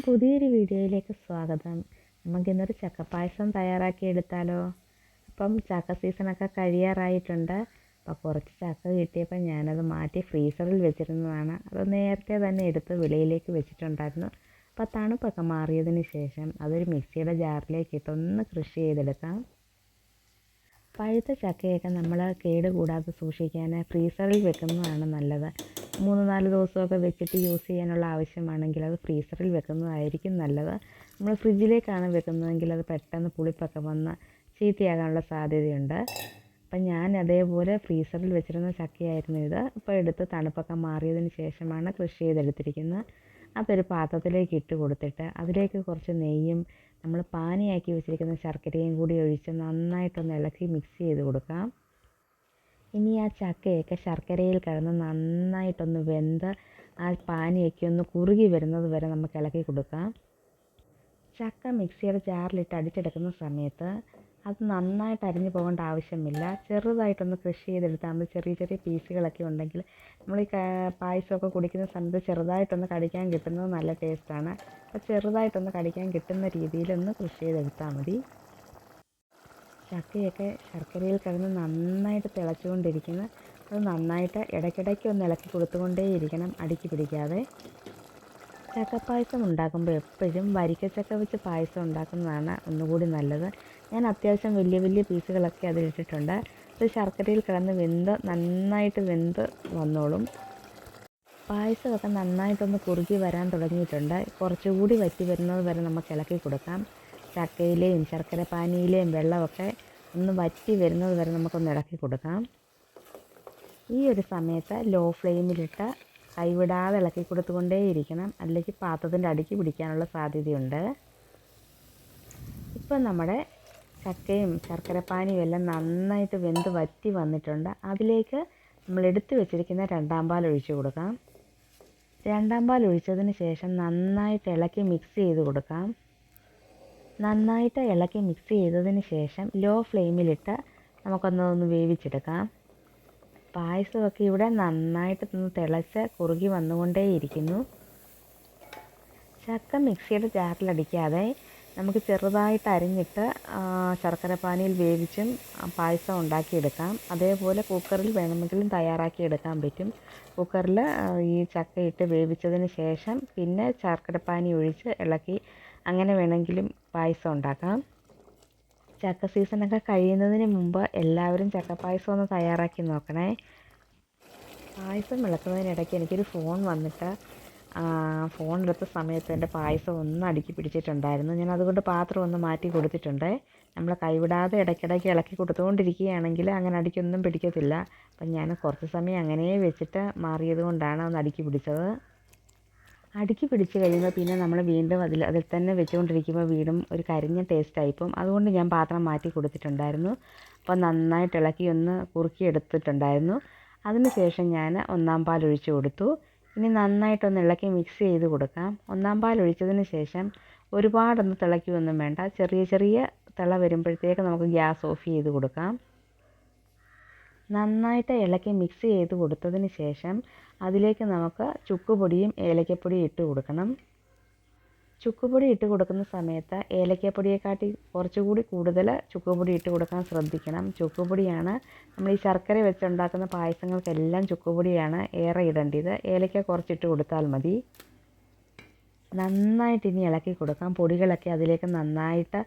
പുതിയൊരു വീഡിയോയിലേക്ക് സ്വാഗതം. നമുക്കിന്നൊരു ചക്കപ്പായസം തയ്യാറാക്കി എടുത്താലോ? അപ്പം ചക്ക സീസണൊക്കെ കഴിയാറായിട്ടുണ്ട്. അപ്പോൾ കുറച്ച് ചക്ക കിട്ടിയപ്പോൾ ഞാനത് മാറ്റി ഫ്രീസറിൽ വെച്ചിരുന്നതാണ്. അത് നേരത്തെ തന്നെ എടുത്ത് വെളിയിലേക്ക് വെച്ചിട്ടുണ്ടായിരുന്നു. അപ്പോൾ തണുപ്പൊക്കെ മാറിയതിന് ശേഷം അതൊരു മിക്സിയുടെ ജാറിലേക്ക് ഇട്ട് ഒന്ന് കൃഷി ചെയ്തെടുക്കാം. പഴുത്ത ചക്കയൊക്കെ നമ്മൾ കേട് കൂടാതെ സൂക്ഷിക്കാൻ ഫ്രീസറിൽ വെക്കുന്നതാണ് നല്ലത്. മൂന്ന് നാല് ദിവസമൊക്കെ വെച്ചിട്ട് യൂസ് ചെയ്യാനുള്ള ആവശ്യമാണെങ്കിൽ അത് ഫ്രീസറിൽ വെക്കുന്നതായിരിക്കും നല്ലത്. നമ്മൾ ഫ്രിഡ്ജിലേക്കാണ് വെക്കുന്നതെങ്കിൽ അത് പെട്ടെന്ന് പുളിപ്പൊക്കെ വന്ന് ചീത്തയാകാനുള്ള സാധ്യതയുണ്ട്. അപ്പം ഞാൻ അതേപോലെ ഫ്രീസറിൽ വെച്ചിരുന്ന ചക്കയായിരുന്നു ഇത്. ഇപ്പോൾ എടുത്ത് തണുപ്പൊക്കെ മാറിയതിന് ശേഷമാണ് കൃഷി ചെയ്തെടുത്തിരിക്കുന്നത്. അതൊരു പാത്രത്തിലേക്ക് ഇട്ട് കൊടുത്തിട്ട് അതിലേക്ക് കുറച്ച് നെയ്യും നമ്മൾ പാനിയാക്കി വെച്ചിരിക്കുന്ന ശർക്കരയും കൂടി ഒഴിച്ച് നന്നായിട്ടൊന്ന് ഇളക്കി മിക്സ് ചെയ്ത് കൊടുക്കാം. ഇനി ആ ചക്കയൊക്കെ ശർക്കരയിൽ കിടന്ന് നന്നായിട്ടൊന്ന് വെന്ത് ആ പാനിയൊക്കെ ഒന്ന് കുറുകി വരുന്നത് വരെ നമുക്ക് ഇളക്കി കൊടുക്കാം. ചക്ക മിക്സിയുടെ ജാറിലിട്ട് അടിച്ചെടുക്കുന്ന സമയത്ത് അത് നന്നായിട്ട് അരിഞ്ഞു പോകേണ്ട ആവശ്യമില്ല. ചെറുതായിട്ടൊന്ന് കൃഷി ചെയ്തെടുത്താൽ മതി. ചെറിയ ചെറിയ പീസുകളൊക്കെ ഉണ്ടെങ്കിൽ നമ്മൾ ഈ പായസമൊക്കെ കുടിക്കുന്ന സമയത്ത് ചെറുതായിട്ടൊന്ന് കടിക്കാൻ കിട്ടുന്നത് നല്ല ടേസ്റ്റാണ് അപ്പോൾ ചെറുതായിട്ടൊന്ന് കടിക്കാൻ കിട്ടുന്ന രീതിയിലൊന്ന് കൃഷി ചെയ്തെടുത്താൽ മതി. ചക്കയൊക്കെ ശർക്കരയിൽ കിടന്ന് നന്നായിട്ട് തിളച്ചുകൊണ്ടിരിക്കുന്നു. അത് നന്നായിട്ട് ഇടയ്ക്കിടയ്ക്ക് ഒന്ന് ഇളക്കി കൊടുത്തുകൊണ്ടേയിരിക്കണം അടുക്കി പിടിക്കാതെ. ചക്കപ്പായസം ഉണ്ടാക്കുമ്പോൾ എപ്പോഴും വരിക്കച്ചക്ക വെച്ച് പായസം ഉണ്ടാക്കുന്നതാണ് ഒന്നുകൂടി നല്ലത്. ഞാൻ അത്യാവശ്യം വലിയ വലിയ പീസുകളൊക്കെ അതിലിട്ടിട്ടുണ്ട് അത് ശർക്കരയിൽ കിടന്ന് വെന്ത് നന്നായിട്ട് വെന്ത് വന്നോളും. പായസമൊക്കെ നന്നായിട്ടൊന്ന് കുറുകി വരാൻ തുടങ്ങിയിട്ടുണ്ട്. കുറച്ചുകൂടി വറ്റി വരുന്നത് വരെ നമുക്ക് ഇളക്കി കൊടുക്കാം. ചക്കയിലെയും ശർക്കര പാനിയിലെയും വെള്ളമൊക്കെ ഒന്ന് വറ്റി വരുന്നത് വരെ നമുക്കൊന്ന് ഇളക്കി കൊടുക്കാം. ഈ ഒരു സമയത്ത് ലോ ഫ്ലെയിമിലിട്ട് കൈവിടാതെ ഇളക്കി കൊടുത്തുകൊണ്ടേയിരിക്കണം. അല്ലെങ്കിൽ പാത്രത്തിന്റെ അടുക്കി പിടിക്കാനുള്ള സാധ്യതയുണ്ട്. ഇപ്പം നമ്മുടെ ചക്കയും ശർക്കരപ്പാനിയും എല്ലാം നന്നായിട്ട് വെന്ത് വറ്റി വന്നിട്ടുണ്ട്. അതിലേക്ക് നമ്മൾ എടുത്തു വെച്ചിരിക്കുന്ന രണ്ടാം പാൽ ഒഴിച്ച് കൊടുക്കാം. രണ്ടാം പാൽ ഒഴിച്ചതിന് ശേഷം നന്നായിട്ട് ഇളക്കി മിക്സ് ചെയ്ത് കൊടുക്കാം. നന്നായിട്ട് ഇളക്കി മിക്സ് ചെയ്തതിന് ശേഷം ലോ ഫ്ലെയിമിലിട്ട് നമുക്കൊന്ന് വേവിച്ചെടുക്കാം. പായസമൊക്കെ ഇവിടെ നന്നായിട്ട് ഒന്ന് തിളച്ച് കുറുകി വന്നുകൊണ്ടേയിരിക്കുന്നു. ചക്ക മിക്സിയുടെ ജാറിലടിക്കാതെ നമുക്ക് ചെറുതായിട്ട് അരിഞ്ഞിട്ട് ശർക്കരപ്പാനിയിൽ വേവിച്ചും പായസം ഉണ്ടാക്കിയെടുക്കാം. അതേപോലെ കുക്കറിൽ വേണമെങ്കിലും തയ്യാറാക്കിയെടുക്കാൻ പറ്റും. കുക്കറിൽ ഈ ചക്കയിട്ട് വേവിച്ചതിന് ശേഷം പിന്നെ ശർക്കരപ്പാനി ഒഴിച്ച് ഇളക്കി അങ്ങനെ വേണമെങ്കിലും പായസം ഉണ്ടാക്കാം. ചക്ക സീസണൊക്കെ കഴിയുന്നതിന് മുമ്പ് എല്ലാവരും ചക്ക പായസം ഒന്ന് തയ്യാറാക്കി നോക്കണേ. പായസം വിളക്കുന്നതിനിടയ്ക്ക് എനിക്കൊരു ഫോൺ വന്നിട്ട് ഫോൺ എടുത്ത സമയത്ത് എന്റെ പായസം ഒന്ന് അടുക്കി പിടിച്ചിട്ടുണ്ടായിരുന്നു. ഞാൻ അതുകൊണ്ട് പാത്രം ഒന്ന് മാറ്റി കൊടുത്തിട്ടുണ്ട്. നമ്മൾ കൈവിടാതെ ഇടയ്ക്കിടയ്ക്ക് ഇളക്കി കൊടുത്തുകൊണ്ടിരിക്കുകയാണെങ്കിൽ അങ്ങനെ അടിക്കൊന്നും പിടിക്കത്തില്ല. അപ്പം ഞാൻ കുറച്ച് സമയം അങ്ങനെ വെച്ചിട്ട് മാറിയത് കൊണ്ടാണ് ഒന്ന് അടുക്കി പിടിച്ചത്. അടുക്കി പിടിച്ച് കഴിയുമ്പോൾ പിന്നെ നമ്മൾ വീണ്ടും അതിൽ അതിൽ തന്നെ വെച്ചുകൊണ്ടിരിക്കുമ്പോൾ വീണ്ടും ഒരു കരിഞ്ഞ ടേസ്റ്റ് ആയിപ്പം അതുകൊണ്ട് ഞാൻ പാത്രം മാറ്റി കൊടുത്തിട്ടുണ്ടായിരുന്നു. അപ്പോൾ നന്നായിട്ട് ഇളക്കി ഒന്ന് കുറുക്കി എടുത്തിട്ടുണ്ടായിരുന്നു. അതിനുശേഷം ഞാൻ ഒന്നാം പാൽ ഒഴിച്ചു കൊടുത്തു. ഇനി നന്നായിട്ടൊന്ന് ഇളക്കി മിക്സ് ചെയ്ത് കൊടുക്കാം. ഒന്നാം പാൽ ഒഴിച്ചതിന് ശേഷം ഒരുപാടൊന്ന് തിളയ്ക്കുകയൊന്നും വേണ്ട. ചെറിയ ചെറിയ തിള വരുമ്പോഴത്തേക്ക് നമുക്ക് ഗ്യാസ് ഓഫ് ചെയ്ത് കൊടുക്കാം. നന്നായിട്ട് ഇളക്കി മിക്സ് ചെയ്ത് കൊടുത്തതിന് ശേഷം അതിലേക്ക് നമുക്ക് ചുക്കുപൊടിയും ഏലക്കപ്പൊടിയും ഇട്ട് കൊടുക്കണം. ചുക്കുപൊടി ഇട്ട് കൊടുക്കുന്ന സമയത്ത് ഏലക്കപ്പൊടിയെക്കാട്ടി കുറച്ചുകൂടി കൂടുതൽ ചുക്കുപൊടി ഇട്ട് കൊടുക്കാൻ ശ്രദ്ധിക്കണം. ചുക്കുപൊടിയാണ് നമ്മൾ ഈ ശർക്കര വെച്ചുണ്ടാക്കുന്ന പായസങ്ങൾക്കെല്ലാം ചുക്കുപൊടിയാണ് ഏറെ ഇടേണ്ടത്. ഏലക്ക കുറച്ചിട്ട് കൊടുത്താൽ മതി. നന്നായിട്ട് ഇനി ഇളക്കി കൊടുക്കാം. പൊടികളൊക്കെ അതിലേക്ക് നന്നായിട്ട്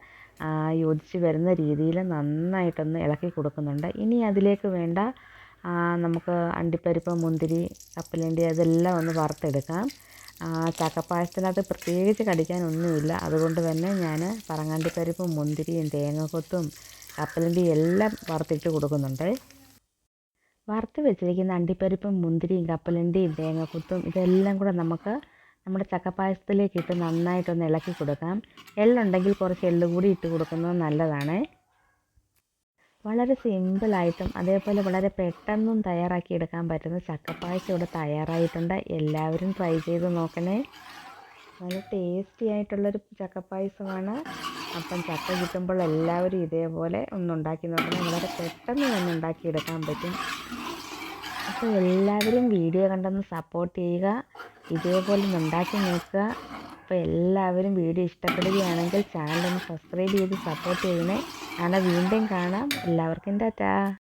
യോജിച്ച് വരുന്ന രീതിയിൽ നന്നായിട്ടൊന്ന് ഇളക്കി കൊടുക്കുന്നുണ്ട്. ഇനി അതിലേക്ക് വേണ്ട നമുക്ക് അണ്ടിപ്പരിപ്പ് മുന്തിരി കപ്പലണ്ടി അതെല്ലാം ഒന്ന് വറുത്തെടുക്കാം. ചക്കപ്പായസത്തിനകത്ത് പ്രത്യേകിച്ച് കടിക്കാനൊന്നുമില്ല. അതുകൊണ്ട് തന്നെ ഞാൻ പറങ്ങാണ്ടിപ്പരിപ്പും മുന്തിരിയും തേങ്ങക്കൊത്തും കപ്പലണ്ടിയും എല്ലാം വറുത്തിട്ട് കൊടുക്കുന്നുണ്ട്. വറുത്ത് വെച്ചിരിക്കുന്ന അണ്ടിപ്പരിപ്പും മുന്തിരിയും കപ്പലണ്ടിയും തേങ്ങക്കൊത്തും ഇതെല്ലാം കൂടെ നമുക്ക് നമ്മുടെ ചക്കപ്പായസത്തിലേക്ക് ഇട്ട് നന്നായിട്ടൊന്ന് ഇളക്കി കൊടുക്കാം. എള്ളുണ്ടെങ്കിൽ കുറച്ച് എള്ള് കൂടി ഇട്ട് കൊടുക്കുന്നത് നല്ലതാണ്. വളരെ സിമ്പിളായിട്ടും അതേപോലെ വളരെ പെട്ടെന്നും തയ്യാറാക്കി എടുക്കാൻ പറ്റുന്ന ചക്കപ്പായസം ഇവിടെ തയ്യാറായിട്ടുണ്ട്. എല്ലാവരും ട്രൈ ചെയ്ത് നോക്കണേ. നല്ല ടേസ്റ്റി ആയിട്ടുള്ളൊരു ചക്കപ്പായസമാണ്. അപ്പം ചക്ക കിട്ടുമ്പോൾ എല്ലാവരും ഇതേപോലെ ഒന്നുണ്ടാക്കി നോക്കണം. വളരെ പെട്ടെന്ന് തന്നെ ഉണ്ടാക്കിയെടുക്കാൻ പറ്റും. അപ്പോൾ എല്ലാവരും വീഡിയോ കണ്ടൊന്ന് സപ്പോർട്ട് ചെയ്യുക. ഇതേപോലെ ഉണ്ടാക്കി നോക്കുക. അപ്പോൾ എല്ലാവരും വീഡിയോ ഇഷ്ടപ്പെടുകയാണെങ്കിൽ ചാനൽ ഒന്ന് സബ്സ്ക്രൈബ് ചെയ്ത് സപ്പോർട്ട് ചെയ്യണേ. നാളെ വീണ്ടും കാണാം. എല്ലാവർക്കും ടാറ്റാ.